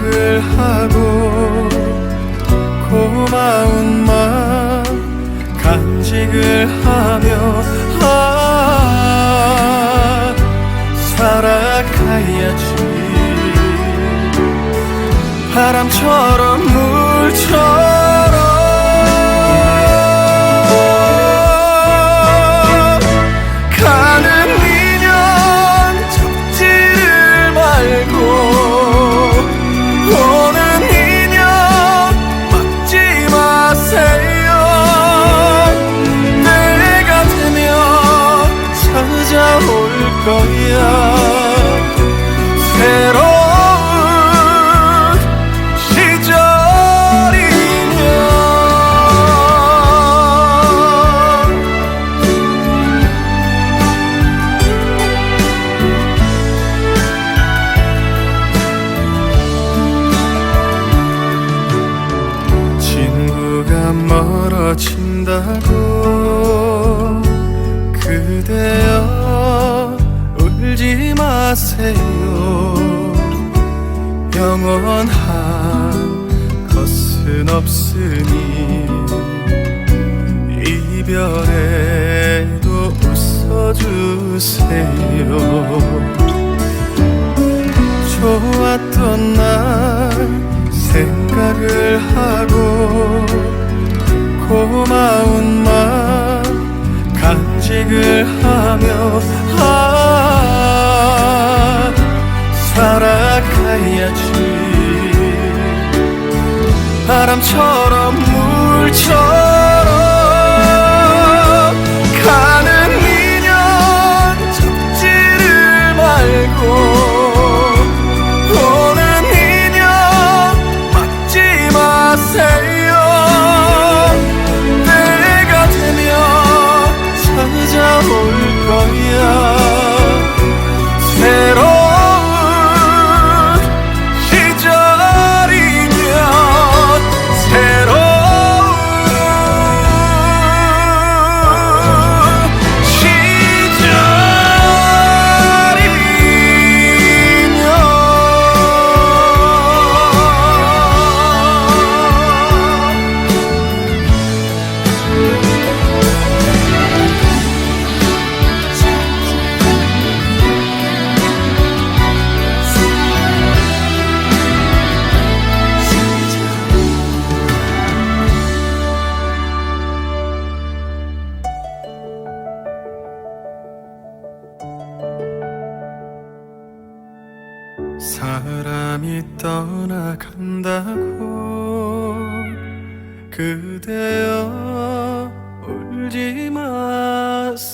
생각을 하고 고마운 마음 간직을 하며 아 살아가야지. 바람처럼 멀어진다고 그대여 울지 마세요. 영원한 것은 없으니 이별에도 웃어주세요. 좋았던 날 생각을 하고 고마운 마음 간직을 하며 아 살아가야지. 바람처럼 사람이 떠나간다고 그대여 울지 마세요